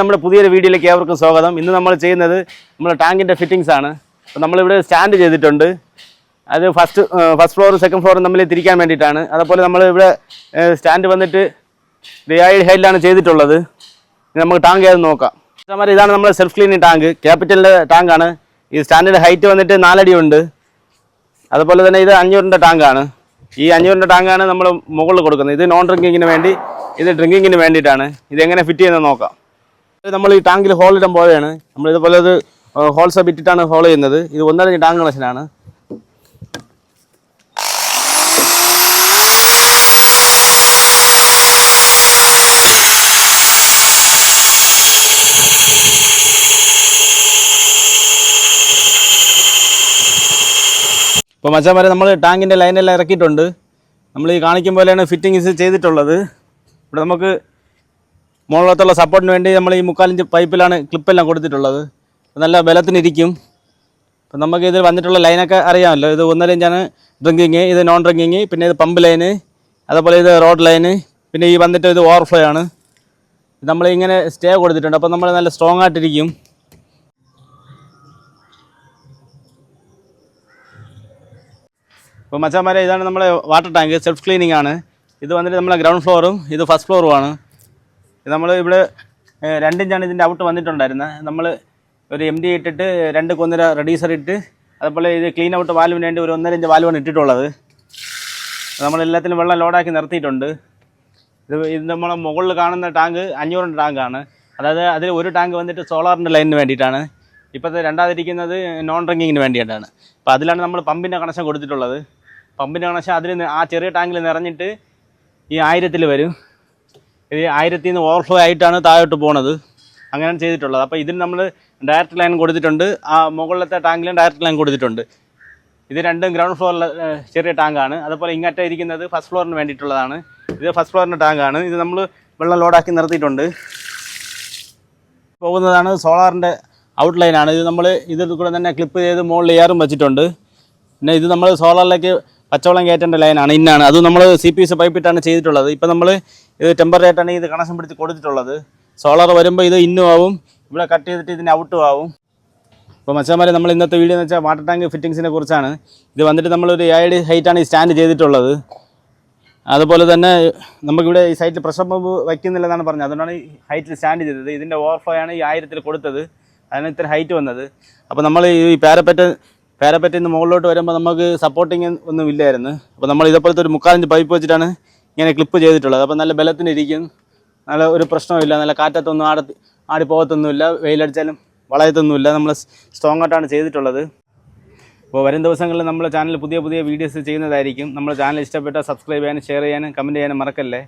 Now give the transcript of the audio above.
നമ്മുടെ പുതിയൊരു വീഡിയോയിലേക്ക് ഏവർക്കും സ്വാഗതം. ഇന്ന് നമ്മൾ ചെയ്യുന്നത് നമ്മുടെ ടാങ്കിന്റെ ഫിറ്റിംഗ്സ് ആണ്. അപ്പോൾ നമ്മളിവിടെ സ്റ്റാൻഡ് ചെയ്തിട്ടുണ്ട്. അത് ഫസ്റ്റ് ഫസ്റ്റ് ഫ്ലോറും സെക്കൻഡ് ഫ്ലോറും തമ്മിൽ തിരിക്കാൻ വേണ്ടിയിട്ടാണ്. അതുപോലെ നമ്മൾ ഇവിടെ സ്റ്റാൻഡ് വന്നിട്ട് റിയായിഡ് ഹൈറ്റിലാണ് ചെയ്തിട്ടുള്ളത്. നമുക്ക് ടാങ്ക് ഏത് നോക്കാം. ഇതേമാതിരി ഇതാണ് നമ്മുടെ സെൽഫ് ക്ലീനിങ് ടാങ്ക്. ക്യാപിറ്റലിന്റെ ടാങ്കാണ്. ഈ സ്റ്റാൻഡിന്റെ ഹൈറ്റ് വന്നിട്ട് നാലടി ഉണ്ട്. അതുപോലെ തന്നെ ഇത് അഞ്ഞൂറിന്റെ ടാങ്കാണ്. ഈ അഞ്ഞൂറിന്റെ ടാങ്കാണ് നമ്മൾ മുകളിൽ കൊടുക്കുന്നത്. ഇത് നോൺ ഡ്രിങ്കിങ്ങിന് വേണ്ടി ഇത് ഡ്രിങ്കിങ്ങിന് വേണ്ടിയിട്ടാണ്. ഇതെങ്ങനെ ഫിറ്റ് ചെയ്യുന്നത് നോക്കാം. നമ്മൾ ഈ ടാങ്കിൽ ഹോൾ ഇടാൻ പോവുകയാണ് നമ്മൾ ഇതുപോലെ ഒരു ഹോൾസ് ബിറ്റിട്ടാണ് ഹോൾ ചെയ്യുന്നത്. ഇത് ഒന്നര ടാങ്ക് കണക്ഷനാണ് ഇപ്പോൾ മച്ചാൻ വരെ നമ്മൾ ടാങ്കിന്റെ ലൈനെല്ലാം ഇറക്കിയിട്ടുണ്ട്. നമ്മൾ ഈ കാണിക്കും പോലെയാണ് ഫിറ്റിങ്സ് ചെയ്തിട്ടുള്ളത്. ഇവിടെ നമുക്ക് മുകളിലത്തുള്ള സപ്പോർട്ടിന് വേണ്ടി നമ്മൾ ഈ മുക്കാലിഞ്ച് പൈപ്പിലാണ് ക്ലിപ്പെല്ലാം കൊടുത്തിട്ടുള്ളത്. നല്ല ബലത്തിനിരിക്കും. അപ്പം നമുക്ക് ഇതിൽ വന്നിട്ടുള്ള ലൈനൊക്കെ അറിയാമല്ലോ. ഇത് ഒന്നര ഇഞ്ചാണ് ഡ്രിങ്കിങ് ഇത് നോൺ ഡ്രിങ്കിങ് പിന്നെ ഇത് പമ്പ് ലൈന് അതേപോലെ ഇത് റോഡ് ലൈന് പിന്നെ ഈ വന്നിട്ട് ഇത് ഓവർഫ്ലോ ആണ്. നമ്മൾ ഇങ്ങനെ സ്റ്റേ കൊടുത്തിട്ടുണ്ട്. അപ്പോൾ നമ്മൾ നല്ല സ്ട്രോങ് ആയിട്ടിരിക്കും. ഇപ്പോൾ മച്ചാമാരെ ഇതാണ് നമ്മുടെ വാട്ടർ ടാങ്ക് സെൽഫ് ക്ലീനിങ് ആണ്. ഇത് വന്നിട്ട് നമ്മളെ ഗ്രൗണ്ട് ഫ്ലോറും ഇത് ഫസ്റ്റ് ഫ്ലോറുമാണ് ഇത് നമ്മൾ ഇവിടെ രണ്ടും രണ്ടിഞ്ചാണ് ഇതിന്റെ ഔട്ട് വന്നിട്ടുണ്ടായിരുന്നത് നമ്മൾ ഒരു എം ഡി ഇട്ടിട്ട് രണ്ട് കൊന്നര റെഡീസർ ഇട്ട് അതുപോലെ ഇത് ക്ലീൻ ഔട്ട് വാൽവിന് വേണ്ടി ഒരു ഒന്നര ഇഞ്ച് വാൽവാണ് ഇട്ടിട്ടുള്ളത്. നമ്മളെല്ലാത്തിനും വെള്ളം ലോഡാക്കി നിർത്തിയിട്ടുണ്ട്. ഇത് ഇത് നമ്മളെ മുകളിൽ കാണുന്ന ടാങ്ക് അഞ്ഞൂറിന്റെ ടാങ്കാണ് അതായത് അതിൽ ഒരു ടാങ്ക് വന്നിട്ട് സോളാറിന്റെ ലൈനിന് വേണ്ടിയിട്ടാണ്. ഇപ്പോഴത്തെ രണ്ടാതിരിക്കുന്നത് നോൺ ഡ്രിങ്കിങ്ങിന് വേണ്ടിയിട്ടാണ്. അപ്പോൾ അതിലാണ് നമ്മൾ പമ്പിന്റെ കണക്ഷൻ കൊടുത്തിട്ടുള്ളത്. പമ്പിന്റെ കണക്ഷൻ അതിൽ ആ ചെറിയ ടാങ്കിൽ നിറഞ്ഞിട്ട് ഈ ആയിരത്തിൽ വരും. ഇത് ആയിരത്തിൽ നിന്ന് ഓവർഫ്ലോ ആയിട്ടാണ് താഴോട്ട് പോണത്. അങ്ങനെയാണ് ചെയ്തിട്ടുള്ളത്. അപ്പോൾ ഇതിന് നമ്മൾ ഡയറക്റ്റ് ലൈൻ കൊടുത്തിട്ടുണ്ട്. ആ മുകളിലത്തെ ടാങ്കിലും ഡയറക്റ്റ് ലൈൻ കൊടുത്തിട്ടുണ്ട്. ഇത് രണ്ടും ഗ്രൗണ്ട് ഫ്ലോറിലെ ചെറിയ ടാങ്കാണ് അതുപോലെ ഇങ്ങോട്ട് ഇരിക്കുന്നത് ഫസ്റ്റ് ഫ്ലോറിന് വേണ്ടിയിട്ടുള്ളതാണ്. ഇത് ഫസ്റ്റ് ഫ്ലോറിന്റെ ടാങ്കാണ് ഇത് നമ്മൾ വെള്ളം ലോഡാക്കി നിർത്തിയിട്ടുണ്ട്. പോകുന്നതാണ് സോളാറിന്റെ ഔട്ട്ലൈനാണ് ഇത് നമ്മൾ ഇതിൽ കൂടെ തന്നെ ക്ലിപ്പ് ചെയ്ത് മുകളിൽ എയറും വെച്ചിട്ടുണ്ട്. പിന്നെ ഇത് നമ്മൾ സോളാറിലേക്ക് പച്ചവെള്ളം കയറ്റേണ്ട ലൈനാണ് ഇന്നാണ്. അത് നമ്മൾ സി പി എസ് പൈപ്പിട്ടാണ് ചെയ്തിട്ടുള്ളത്. ഇപ്പം നമ്മൾ ഇത് ടെമ്പറേറ്റാണ് ഇത് കണക്ഷൻ പിടിച്ച് കൊടുത്തിട്ടുള്ളത്. സോളാർ വരുമ്പോൾ ഇത് ഇന്നും ആവും ഇവിടെ കട്ട് ചെയ്തിട്ട് ഇതിന് ഔട്ടും ആവും. ഇപ്പോൾ മച്ചാമാരെ നമ്മൾ ഇന്നത്തെ വീഡിയോ എന്ന് വെച്ചാൽ വാട്ടർ ടാങ്ക് ഫിറ്റിങ്സിനെ കുറിച്ചാണ്. ഇത് വന്നിട്ട് നമ്മളൊരു ഏഴ് ഹൈറ്റാണ് ഈ സ്റ്റാൻഡ് ചെയ്തിട്ടുള്ളത്. അതുപോലെ തന്നെ നമുക്കിവിടെ ഈ സൈറ്റിൽ പ്രഷർ പമ്പ് വയ്ക്കുന്നില്ലെന്നാണ് പറഞ്ഞത്. അതുകൊണ്ടാണ് ഈ ഹൈറ്റിൽ സ്റ്റാൻഡ് ചെയ്തത്. ഇതിന്റെ ഓവർഫ്ലോ ആണ് ഈ ആയിരത്തിൽ കൊടുത്തത്. അതിന് ഇത്ര ഹൈറ്റ് വന്നത്. അപ്പോൾ നമ്മൾ ഈ പാരപ്പറ്റ് പാരപ്പറ്റിൽ മുകളിലോട്ട് വരുമ്പോൾ നമുക്ക് സപ്പോർട്ടിങ് ഒന്നും ഇല്ലായിരുന്നു. അപ്പോൾ നമ്മൾ ഇതേപോലത്തെ ഒരു മുക്കാലഞ്ച് പൈപ്പ് വെച്ചിട്ടാണ് ഇങ്ങനെ ക്ലിപ്പ് ചെയ്തിട്ടുള്ളത്. അപ്പോൾ നല്ല ബലത്തിന് ഇരിക്കും. നല്ല ഒരു പ്രശ്നമില്ല നല്ല കാറ്റത്തൊന്നും ആട ആടി പോകത്തൊന്നുമില്ല. വെയിലടിച്ചാലും വളയത്തൊന്നുമില്ല. നമ്മൾ സ്ട്രോങ് ആയിട്ടാണ് ചെയ്തിട്ടുള്ളത്. അപ്പോൾ വരും ദിവസങ്ങളിൽ നമ്മുടെ ചാനൽ പുതിയ പുതിയ വീഡിയോസ് ചെയ്യുന്നതായിരിക്കും. നമ്മുടെ ചാനൽ ഇഷ്ടപ്പെട്ടാൽ സബ്സ്ക്രൈബ് ചെയ്യാനും ഷെയർ ചെയ്യാനും കമന്റ് ചെയ്യാനും മറക്കല്ലേ?